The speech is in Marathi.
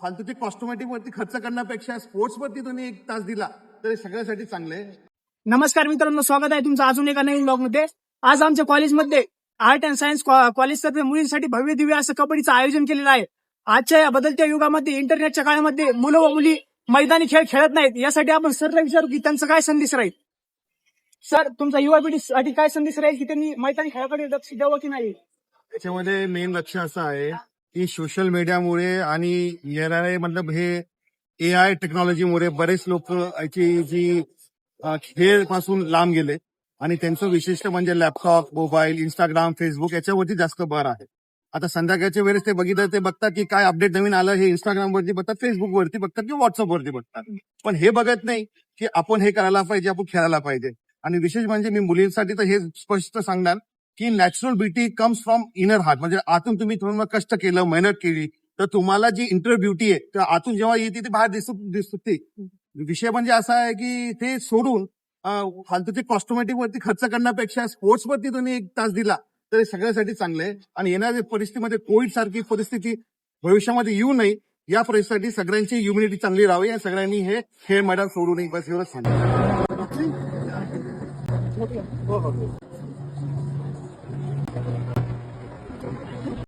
फालतूचे कॉस्टोमॅटिक वरती खर्च करण्यापेक्षा स्पोर्ट्स वरती तुम्ही एक तास दिला तर सगळ्यासाठी चांगलं आहे. नमस्कार मित्रांनो स्वागत आहे तुमचं अजून एका नवीन ब्लॉगमध्ये आज आमच्या कॉलेजमध्ये आर्ट अँड सायन्स कॉलेज तर्फे मुलींसाठी भव्य दिव्य असं कबड्डीचं आयोजन केलेलं आहे. आजच्या या बदलत्या युगामध्ये इंटरनेटच्या काळामध्ये मुलं व मुली मैदानी खेळ खेळत नाहीत. यासाठी आपण सरला विचारू की त्यांचा काय संदेश राहील? सर तुमचा युवा पिढीसाठी काय संदेश राहील की त्यांनी मैदानी खेळाकडे लक्ष द्यावं की नाही? त्याच्यामध्ये मेन लक्ष असं आहे की सोशल मीडियामुळे आणि येणारे मतलब हे ए आय टेक्नॉलॉजीमुळे बरेच लोक याची जी खेळपासून लांब गेले. आणि त्यांचं विशिष्ट म्हणजे लॅपटॉप मोबाईल इंस्टाग्राम फेसबुक याच्यावरती जास्त भर आहे. आता संध्याकाळच्या वेळेस ते बघितलं ते बघतात की काय अपडेट नवीन आलं हे इंस्टाग्राम वरती बघतात फेसबुक वरती बघतात किंवा व्हॉट्सअप वरती बघतात. पण हे बघत नाही की आपण हे करायला पाहिजे आपण खेळायला पाहिजे. आणि विशेष म्हणजे मी मुलींसाठी तर हे स्पष्ट सांगणार की natural beauty comes from inner heart म्हणजे आतून तुम्ही थोडं कष्ट केलं मेहनत केली तर तुम्हाला जी इंटर ब्युटी आहे त्या आतून जेव्हा येते ती बाहेर दिसत दिसते विषय म्हणजे असा आहे की ते सोडून अं, फालतूचे कॉस्टोमॅटिक वरती खर्च करण्यापेक्षा स्पोर्ट्स वरती तुम्ही एक तास दिला तर हे सगळ्यासाठी चांगलं आहे. आणि येणाऱ्या परिस्थितीमध्ये कोविड सारखी परिस्थिती भविष्यामध्ये येऊ नये या परिस्थितीसाठी सगळ्यांची इम्युनिटी चांगली राहावी आणि सगळ्यांनी हे खेळ मैदान सोडू नये बस एवढंच सांगितलं. Gracias.